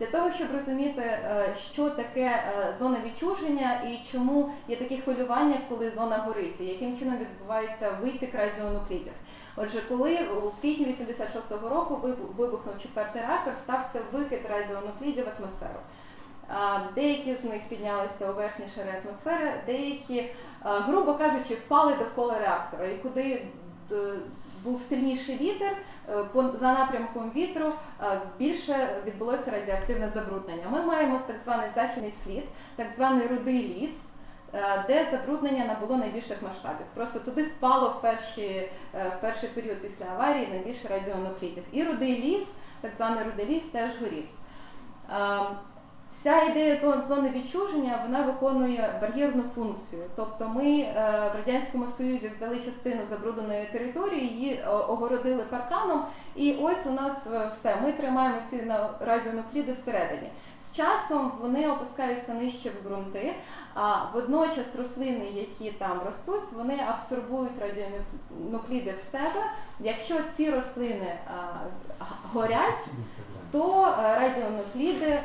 Для того, щоб розуміти, е, що таке е, зона відчуження і чому є такі хвилювання, коли зона горить, і яким чином відбувається витік радіонуклідів. Отже, коли у квітні 86-го року вибухнув четвертий реактор, стався викид радіонуклідів в атмосферу. Деякі з них піднялися у верхні шари атмосфери, деякі, грубо кажучи, впали довкола реактора. І куди був сильніший вітер, е, за напрямком вітру е, більше відбулося радіоактивне забруднення. Ми маємо так званий західний слід, так званий рудий ліс. е, Де забруднення набуло найбільших масштабів. Просто туди впало в, перші, е, в перший період після аварії найбільше радіонуклідів. І рудий ліс, так званий рудий ліс, теж горів. Вся ідея зон- зони відчуження вона виконує бар'єрну функцію. Тобто ми е, в радянському союзі взяли частину забрудненої території, її е, огородили парканом, і ось у нас е, все. Ми тримаємо всі радіонукліди всередині. З часом вони опускаються нижче в ґрунти, а водночас рослини, які там ростуть, вони абсорбують радіонукліди в себе. Якщо ці рослини а, горять, то е, радіонукліди е,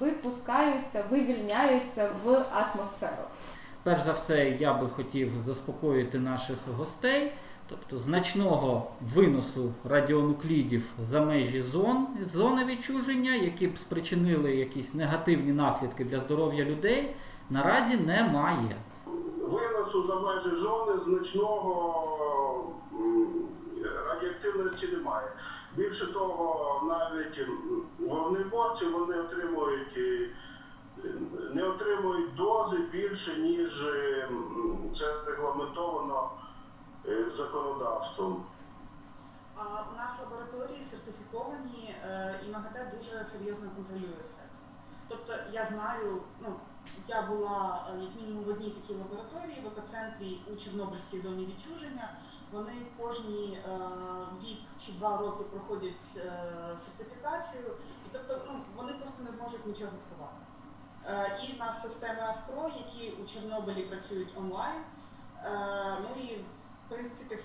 випускаються, вивільняються в атмосферу. Перш за все, я би хотів заспокоїти наших гостей, тобто значного виносу радіонуклідів за межі зон, зони відчуження, які б спричинили якісь негативні наслідки для здоров'я людей, наразі немає. Виносу за межі зони значного радіоактивності немає. Більше того, навіть вогнеборці вони отримують е, не отримують дози більше, ніж е, це регламентовано е, законодавством. У нас лабораторії сертифіковані, і МАГАТЕ дуже серйозно контролює все це. Тобто я знаю, ну я була е, як мінімум в одній такій лабораторії в екоцентрі у Чорнобильській зоні відчуження. Вони кожні е, рік чи два роки проходять е, сертифікацію, і тобто ну, вони просто не зможуть нічого сховати. Е, і в нас системи АСПРО, які у Чорнобилі працюють онлайн. Е, ну і в принципі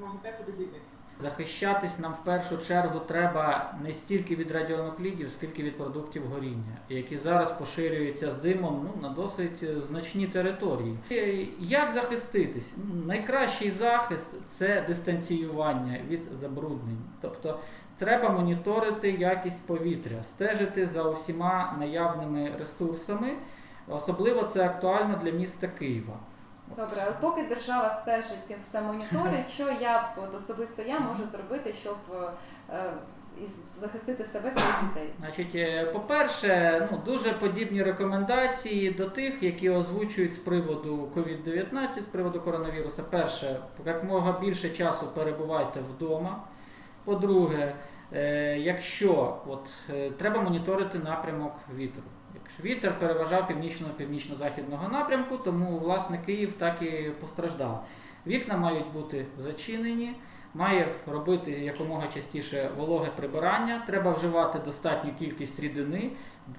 МАГАТЕ туди дивляться. Захищатись нам в першу чергу треба не стільки від радіонуклідів, скільки від продуктів горіння, які зараз поширюються з димом ну, на досить е, значні території. Е, Як захиститись? Ну, Найкращий захист це дистанціювання від забруднень. Тобто треба моніторити якість повітря, стежити за усіма наявними ресурсами. Особливо це актуально для міста Києва. Добре, але поки держава стежить і все моніторить, що я от особисто я можу зробити, щоб е, е, і захистити себе своїх дітей? Значить, е, по-перше, ну, дуже подібні рекомендації до тих, які озвучують з приводу COVID-19, з приводу коронавірусу. Перше, якомога більше часу перебувайте вдома. По-друге, е, якщо от, е, треба моніторити напрямок вітру. Вітер переважав північно-північно-західного напрямку, тому власне Київ так і постраждав. Вікна мають бути зачинені, має робити якомога частіше вологе прибирання. Треба вживати достатню кількість рідини,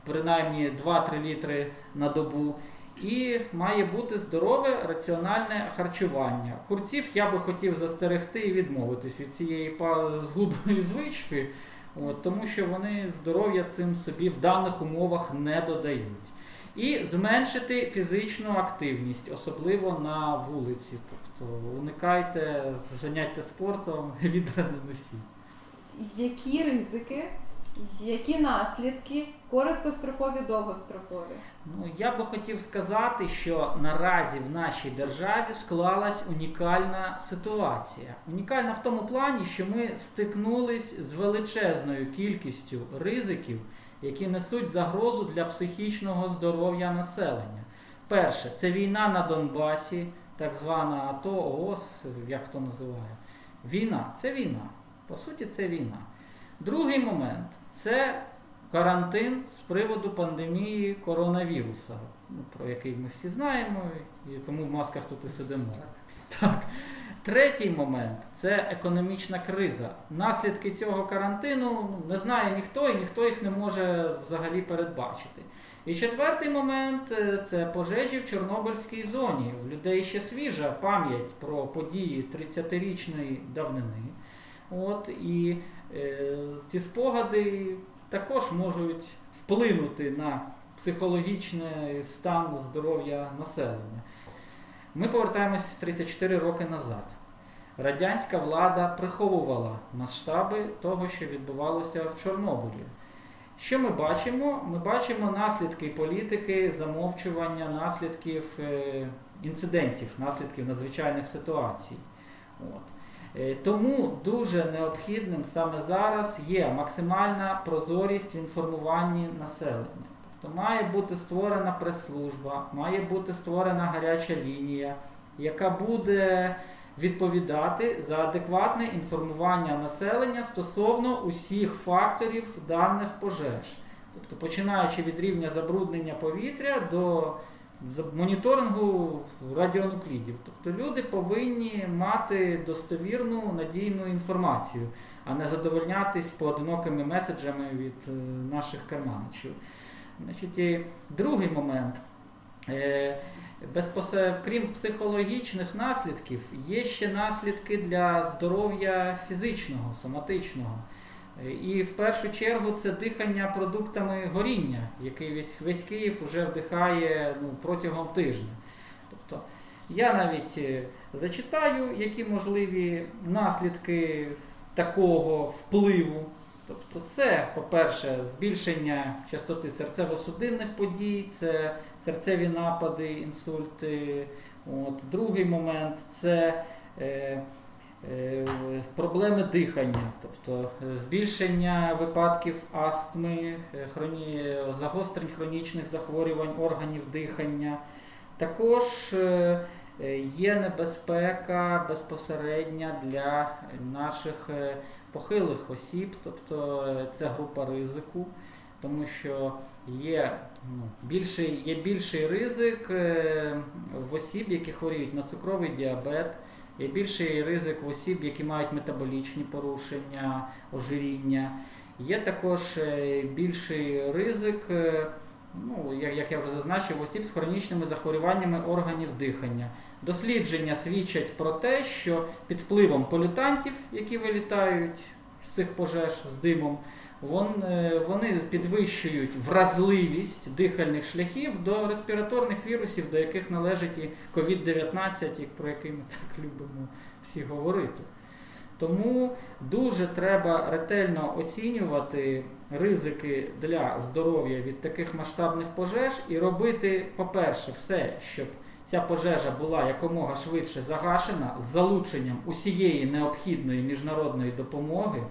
принаймні 2-3 літри на добу. І має бути здорове раціональне харчування. Курців я би хотів застерегти і відмовитись від цієї згубної звички, от, тому що вони здоров'я цим собі в даних умовах не додають. І зменшити фізичну активність, особливо на вулиці. Тобто уникайте заняття спортом, відра не носіть. Які ризики, які наслідки короткострокові, довгострокові? Ну, я би хотів сказати, що наразі в нашій державі склалась унікальна ситуація. Унікальна в тому плані, що ми стикнулись з величезною кількістю ризиків, які несуть загрозу для психічного здоров'я населення. Перше, це війна на Донбасі, так звана АТО, ООС, як хто називає. Війна це війна. По суті, це війна. Другий момент це карантин з приводу пандемії коронавіруса, ну, про який ми всі знаємо, і тому в масках тут і сидимо. Так. Третій момент це економічна криза. Наслідки цього карантину ну, не знає ніхто, і ніхто їх не може взагалі передбачити. І четвертий момент це пожежі в Чорнобильській зоні. В людей ще свіжа пам'ять про події 30-річної давнини. От, і ці спогади також можуть вплинути на психологічний стан здоров'я населення. Ми повертаємось 34 роки назад. Радянська влада приховувала масштаби того, що відбувалося в Чорнобилі. Що ми бачимо? Ми бачимо наслідки політики, замовчування наслідків е, інцидентів, наслідків надзвичайних ситуацій. От. Е, Тому дуже необхідним саме зараз є максимальна прозорість в інформуванні населення. Тобто має бути створена прес-служба, має бути створена гаряча лінія, яка буде відповідати за адекватне інформування населення стосовно усіх факторів даних пожеж. Тобто починаючи від рівня забруднення повітря до моніторингу радіонуклідів. Тобто люди повинні мати достовірну надійну інформацію, а не задовольнятись поодинокими меседжами від е, наших карманичів. Значить, і другий момент. Е, безпосередньо, крім психологічних наслідків, є ще наслідки для здоров'я фізичного, соматичного. Е, І в першу чергу це дихання продуктами горіння, який весь, весь Київ вже вдихає ну, протягом тижня. Тобто я навіть е, зачитаю, які можливі наслідки такого впливу. Тобто, це, по-перше, збільшення частоти серцево-судинних подій, це серцеві напади, інсульти. От. Другий момент це е, проблеми дихання, тобто е, збільшення випадків астми, е, хроні, загострень хронічних захворювань органів дихання. Також е, е, є небезпека безпосередня для наших е, похилих осіб, тобто е, це група ризику, тому що є, ну, більший, є більший ризик е, в осіб, які хворіють на цукровий діабет, є більший ризик в осіб, які мають метаболічні порушення, ожиріння. Є також е, більший ризик, е, ну, як, я вже зазначив, осіб з хронічними захворюваннями органів дихання. Дослідження свідчать про те, що під впливом полютантів, які вилітають з цих пожеж з димом, вони підвищують вразливість дихальних шляхів до респіраторних вірусів, до яких належить і COVID-19, і про який ми так любимо всі говорити. Тому дуже треба ретельно оцінювати ризики для здоров'я від таких масштабних пожеж і робити, по-перше, все, щоб ця пожежа була якомога швидше загашена з залученням усієї необхідної міжнародної допомоги.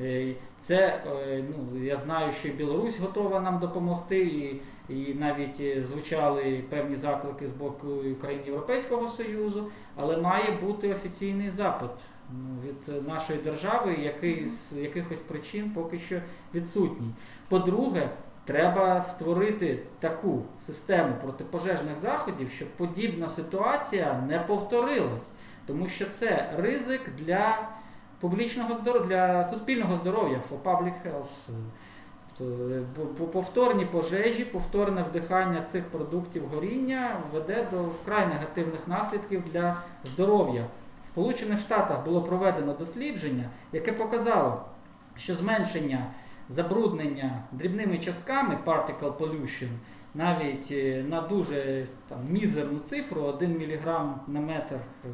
Е, Це е, ну, я знаю, що Білорусь готова нам допомогти, і, і навіть е, звучали певні заклики з боку країн Європейського Союзу, але має бути офіційний запит ну, від нашої держави, який з якихось причин поки що відсутній. По-друге, треба створити таку систему протипожежних заходів, щоб подібна ситуація не повторилась, тому що це ризик для публічного здоров'я, для суспільного здоров'я, for public health. Тобто, е, по- по- Повторні пожежі, повторне вдихання цих продуктів горіння веде до вкрай негативних наслідків для здоров'я. В Сполучених Штатах було проведено дослідження, яке показало, що зменшення забруднення дрібними частками particle pollution навіть е, на дуже там, мізерну цифру 1 мг на метр е,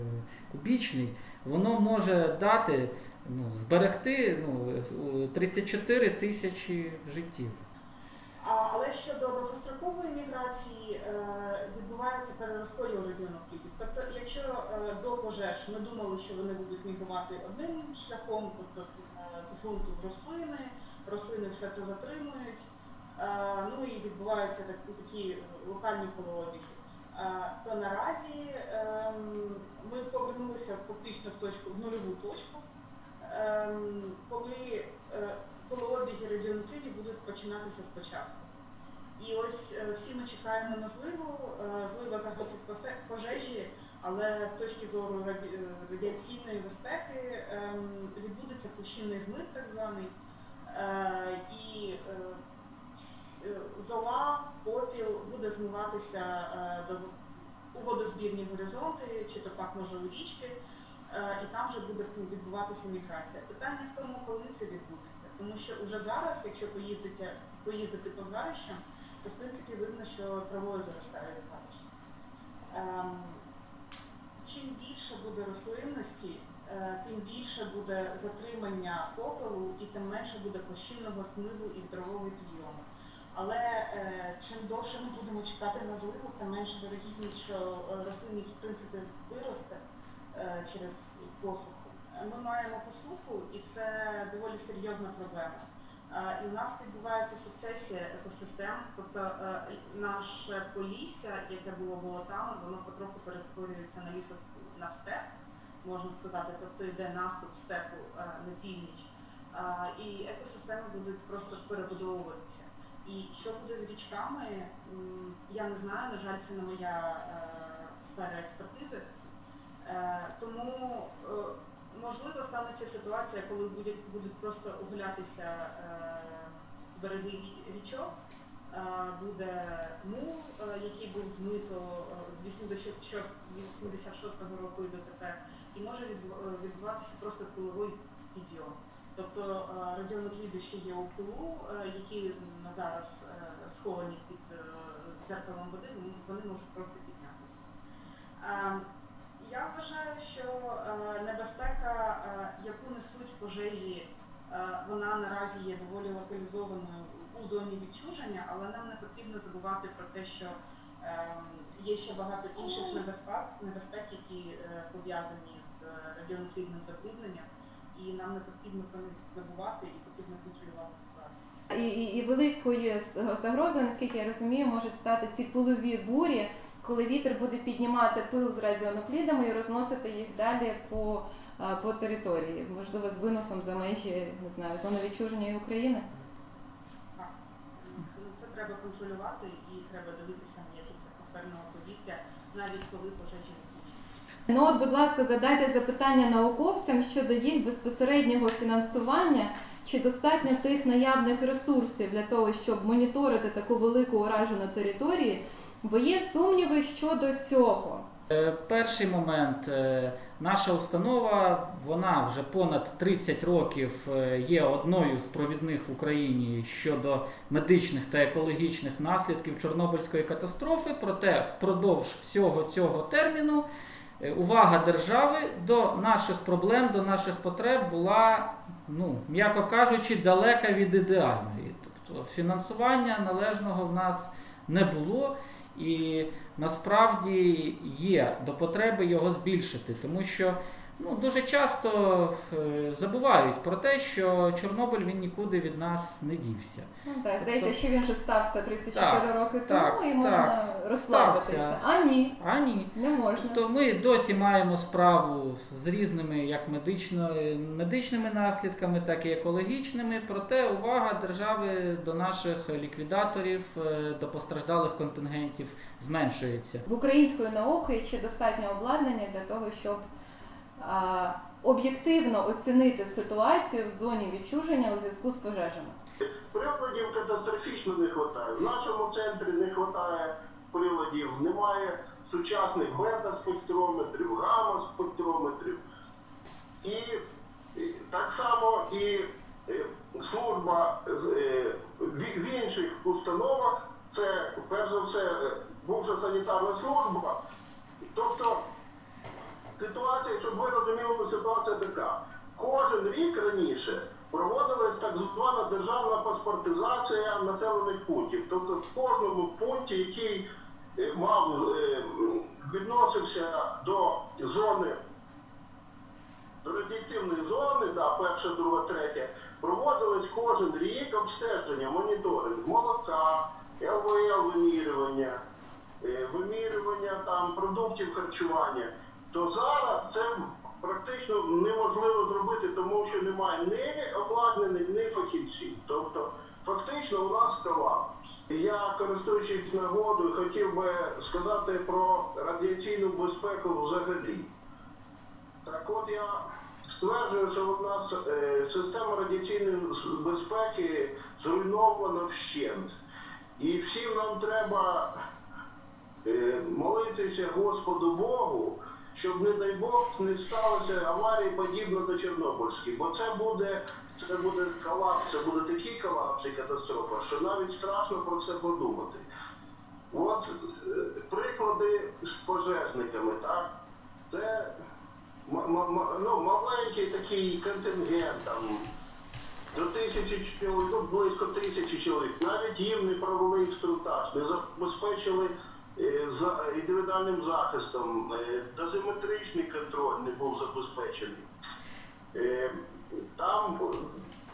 кубічний, воно може дати ну, зберегти ну, е, 34 тисячі життів. Але щодо довгострокової міграції е, відбувається перерозподіл радіонуклідів. Тобто, якщо е, до пожеж ми думали, що вони будуть мігрувати одним шляхом, тобто е, з ґрунту в рослини, рослини все це затримують, ну і відбуваються так, такі локальні полеобіги. То наразі ем, ми повернулися фактично в точку в нульову точку, ем, коли е, коли обіги радіонуклідів будуть починатися спочатку. І ось е, всі ми чекаємо на зливу. Е, Злива загасить пожежі, але з точки зору раді- радіаційної безпеки ем, відбудеться площинний злив, так званий. І зола, попіл буде змиватися е, до у водозбірні горизонти, чи то пак може у річки. е, і там вже буде відбуватися міграція. Питання в тому, коли це відбудеться. Тому що вже зараз, якщо поїздити, поїздити по згарищам, то в принципі видно, що травою заростають згарища. Ем, чим більше буде рослинності, е, тим більше буде затримання попелу і тим менше буде площинного смиву і вітрового підйому. Але е, чим довше ми будемо чекати на зливу, тим менша вирогідність, що е, рослинність в принципі виросте е, через посуху. Ми маємо посуху, і це доволі серйозна проблема. Е, І у нас відбувається сукцесія екосистем, тобто е, наше полісся, яке було болотами, воно потроху перетворюється на лісо на степ, можна сказати, тобто йде наступ степу на північ. І екосистеми будуть просто перебудовуватися. І що буде з річками, я не знаю, на жаль, це не моя е, сфера експертизи. Е, тому е, можливо станеться ситуація, коли будуть, просто оголятися е, береги річок. Буде мул, який був змито з 86 86-го року і дотепер, і може відбуватися просто пиловий підйом. Тобто е, радіонукліди, що є у пилу, е, які зараз е, сховані під дзеркалом води, вони- можуть просто піднятися. Е, Я вважаю, що небезпека, яку несуть пожежі, вона наразі є доволі локалізованою у зоні відчуження, але нам не потрібно забувати про те, що ем, є ще багато інших небезпек, небезпек, які пов'язані з радіонуклідним забрудненням, і нам не потрібно про них забувати і потрібно контролювати ситуацію. І, і, і великою загрозою, наскільки я розумію, можуть стати ці пилові бурі, коли вітер буде піднімати пил з радіонуклідами і розносити їх далі по, по території, можливо, з виносом за межі не знаю, зони відчуження України. Так, ну, це треба контролювати і треба дивитися на якість атмосферного повітря, навіть коли пожежі. Ну от, будь ласка, задайте запитання науковцям щодо їх безпосереднього фінансування. Чи достатньо тих наявних ресурсів для того, щоб моніторити таку велику уражену територію? Бо є сумніви щодо цього. Е, Перший момент. Е, Наша установа, вона вже понад 30 років е, є одною з провідних в Україні щодо медичних та екологічних наслідків Чорнобильської катастрофи. Проте впродовж всього цього терміну увага держави до наших проблем, до наших потреб була, ну, м'яко кажучи, далека від ідеальної. Тобто фінансування належного в нас не було. І насправді є до потреби його збільшити, тому що ну, дуже часто е, забувають про те, що Чорнобиль він нікуди від нас не дівся. Ну так, здається, Тобто- що він вже стався 34 Так, роки так, тому і можна розслабитися. стався. А ні, А ні. не можна. Тобто ми досі маємо справу з різними як медично, медичними наслідками, так і екологічними. Проте увага держави до наших ліквідаторів, е, до постраждалих контингентів зменшується. В української науки чи достатньо обладнання для того, щоб об'єктивно оцінити ситуацію в зоні відчуження у зв'язку з пожежами. Приладів катастрофічно не вистачає. В нашому центрі не вистачає приладів, немає сучасних бета-спектрометрів, гамма-спектрометрів. І, так само і служба е, в, в інших установах, це перш за все е, бувша санітарна служба. Тобто ситуація, щоб ви розуміли, ситуація така. Кожен рік раніше проводилась так звана державна паспортизація населених пунктів. Тобто в кожному пункті, який е, мав е, відносився до зони до радіаційної зони, да, перша, друга, третя, проводились кожен рік обстеження, моніторинг молока, ЛВЛ вимірювання, е, вимірювання там продуктів харчування, то зараз це практично неможливо зробити, тому що немає ні обладнаних, ні фахівців. Тобто фактично у нас колапс. Я, користуючись нагодою, хотів би сказати про радіаційну безпеку взагалі. Так от я стверджую, що у нас е, система радіаційної безпеки зруйнована вщент. І всім нам треба е, молитися Господу Богу, щоб, не дай Бог, не сталося аварії подібно до Чорнобильської. Бо це буде, це буде колапс, це буде такий колапс і катастрофа, що навіть страшно про це подумати. От е, приклади з пожежниками, так? Це ну, маленький такий контингент, там, до тисячі чоловік, ну, близько тисячі чоловік. Навіть їм не провели інструктаж, не забезпечили за індивідуальним захистом, е, дозиметричний контроль не був забезпечений. Е, Там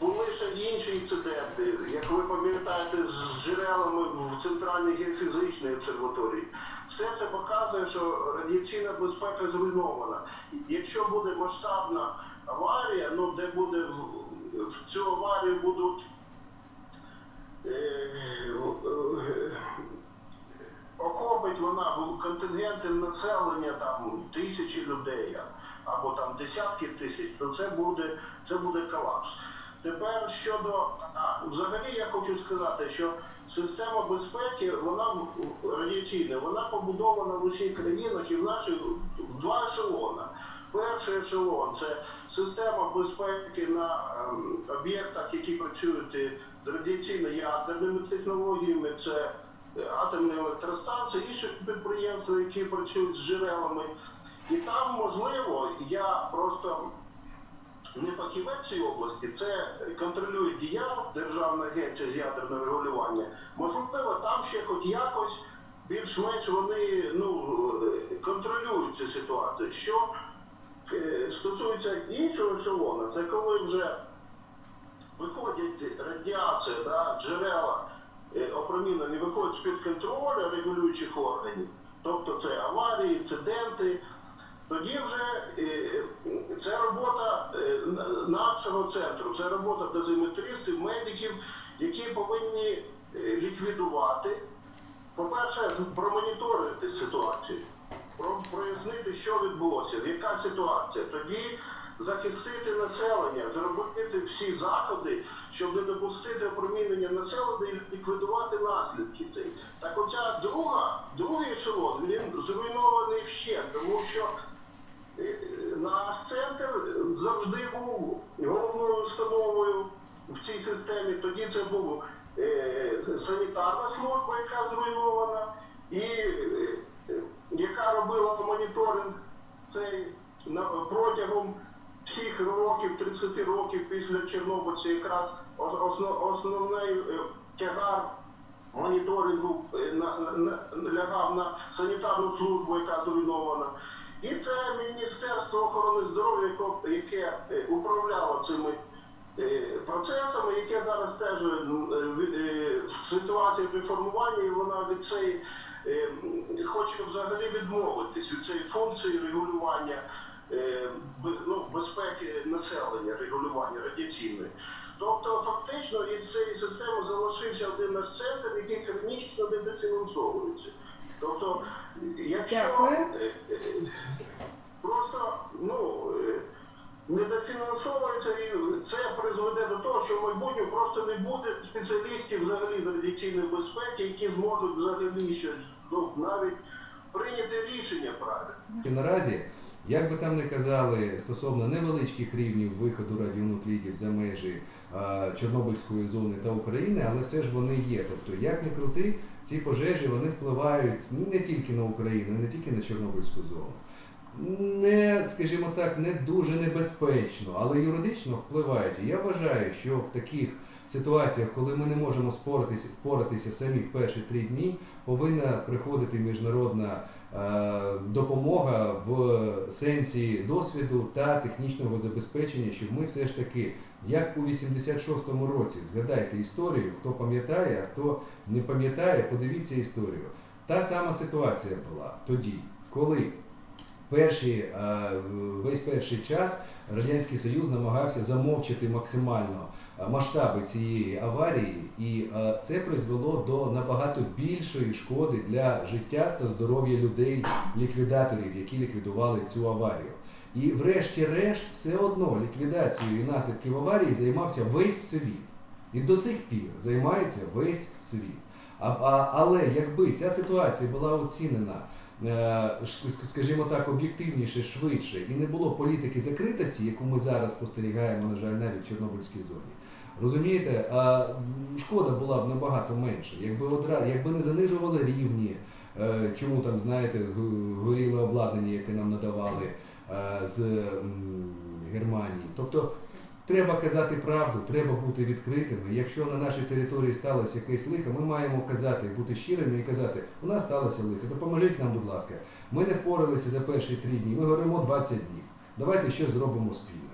були ще інші інциденти, як ви пам'ятаєте, з джерелами в Центральній геофізичній обсерваторії. Все це показує, що радіаційна безпека зруйнована. Якщо буде масштабна аварія, ну де буде в- цю аварію будуть е, е, охопить вона контингенти населення там тисячі людей або там десятки тисяч, то це буде це буде колапс. Тепер щодо а, взагалі я хочу сказати, що система безпеки, вона радіаційна, вона побудована в усіх країнах і в наших в два ешелона. Перший ешелон це система безпеки на ем, об'єктах, які працюють е, з радіаційно-ядерними технологіями, це атомні електростанції, інші підприємства, які працюють з джерелами. І там можливо, я просто не фахівець цієї області, це контролює дія Державна агенція з ядерного регулювання. Можливо, там ще хоч якось більш-менш вони ну, контролюють цю ситуацію. Що е, стосується іншого ешелона, це коли вже виходять радіація, да, джерела е, опромінення виходять з-під контролю регулюючих органів, тобто це аварії, інциденти, тоді вже е, це робота е, нашого центру, це робота дозиметристів, медиків, які повинні ліквідувати, по-перше, промоніторити ситуацію, прояснити, що відбулося, яка ситуація. Тоді захистити населення, зробити всі заходи, щоб не допустити опромінення населення і ліквідувати наслідки цих. Так оця друга, другий ешелон, він зруйнований ще, тому що е, наш центр завжди був головною установою в цій системі. Тоді це був е, санітарна служба, яка зруйнована, і е, яка робила моніторинг цей на, протягом всіх років, 30 років після Чорнобильця, якраз основний е, тягар моніторингу е, лягав на санітарну службу, яка зруйнована. І це Міністерство охорони здоров'я, яке е, управляло цими процесами, яке зараз теж ситуація реформування, і вона від цієї хоче взагалі відмовитись від цієї функції регулювання ну, безпеки населення, регулювання радіаційної. Тобто фактично із цієї системи залишився один наш центр, який хронічно недофінансовується. Тобто, якщо е, е, просто ну, е, недофінансовується і це призведе до того, що в майбутньому просто не буде спеціалістів взагалі з радіаційної безпеки, які зможуть взагалі щось ну, навіть прийняти рішення правильно. І наразі, як би там не казали стосовно невеличких рівнів виходу радіонуклідів за межі а, Чорнобильської зони та України, але все ж вони є. Тобто, як не крути, ці пожежі вони впливають не тільки на Україну, не тільки на Чорнобильську зону. Не, скажімо так, не дуже небезпечно, але юридично впливають. Я вважаю, що в таких ситуаціях, коли ми не можемо споратися, впоратися самі в перші три дні, повинна приходити міжнародна е, допомога в сенсі досвіду та технічного забезпечення, щоб ми все ж таки, як у 86-му році, згадайте історію, хто пам'ятає, а хто не пам'ятає, подивіться історію. Та сама ситуація була тоді, коли перші, е, весь перший час Радянський Союз намагався замовчати максимально е, масштаби цієї аварії, і е, це призвело до набагато більшої шкоди для життя та здоров'я людей, ліквідаторів, які ліквідували цю аварію. І врешті-решт, все одно ліквідацією і наслідків аварії займався весь світ. І до сих пір займається весь світ. А, а, але якби ця ситуація була оцінена, е, скажімо так, об'єктивніше, швидше, і не було політики закритості, яку ми зараз спостерігаємо, на жаль, навіть в Чорнобильській зоні. Розумієте, шкода була б набагато менше. Якби одра, якби не занижували рівні, е, чому там, знаєте, горіло обладнання, яке нам надавали е, з Германії. Тобто треба казати правду, треба бути відкритими. Якщо на нашій території сталося якесь лихо, ми маємо казати, бути щирими і казати, у нас сталося лихо, допоможіть нам, будь ласка. Ми не впоралися за перші три дні, ми горимо 20 днів. Давайте щось зробимо спільно.